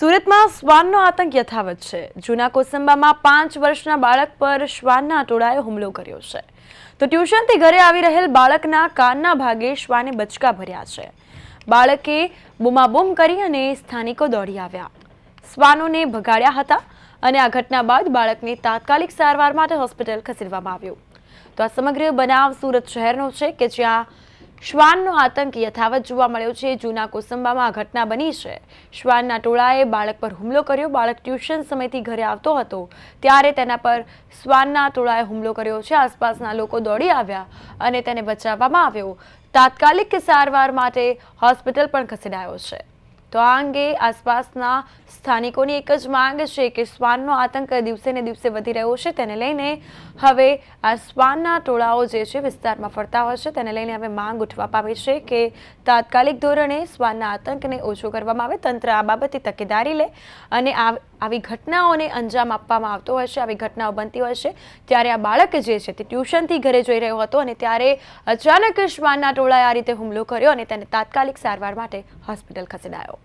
સુરતમાં શ્વાનનો આતંક યથાવત છે. જૂના કોસંબામાં પાંચ વર્ષના બાળક પર શ્વાનના ટોળાએ હુમલો કર્યો છે. તો ટ્યુશનથી ઘરે આવી રહેલ બાળકના કાનના ભાગે શ્વાને બચકા ભર્યા છે. બાળકે બૂમાબૂમ કરી અને સ્થાનિકો દોડી આવ્યા. શ્વાનોને ભગાડ્યા હતા અને આ ઘટના બાદ બાળકને તાત્કાલિક સારવાર માટે હોસ્પિટલ ખસેડવામાં આવ્યું. તો આ સમગ્ર બનાવ સુરત શહેરનો છે કે જ્યાં શ્વાનનો આતંક યથાવત જોવા મળ્યો છે. જૂના કોસંબામાં આ ઘટના બની છે. શ્વાનના ટોળાએ બાળક પર હુમલો કર્યો. બાળક ટ્યુશન સમયથી ઘરે આવતો હતો. ત્યારે તેના પર શ્વાનના ટોળાએ હુમલો કર્યો છે. આસપાસના લોકો દોડી આવ્યા અને તેને બચાવવામાં આવ્યો. તાત્કાલિક સારવાર માટે હોસ્પિટલ પણ ખસેડાયો છે. તો આ અંગે આસપાસના સ્થાનિકોની એક જ માંગ છે કે શ્વાનનો આતંક દિવસે ને દિવસે વધી રહ્યો છે. તેને લઈને હવે આ શ્વાનના ટોળાઓ જે છે વિસ્તારમાં ફરતા હોય છે. તેને લઈને હવે માંગ ઉઠવા પામી છે કે તાત્કાલિક ધોરણે શ્વાનના આતંકને ઓછો કરવામાં આવે. તંત્ર આ બાબતે તકેદારી લે અને આવી ઘટનાઓને અંજામ આપવામાં આવતો હોય છે, આવી ઘટનાઓ બનતી હોય છે. ત્યારે આ બાળક જે છે તે ટ્યુશનથી ઘરે જઈ રહ્યો હતો અને ત્યારે અચાનક શ્વાનના ટોળાએ આ રીતે હુમલો કર્યો અને તેને તાત્કાલિક સારવાર માટે હોસ્પિટલ ખસેડાયો.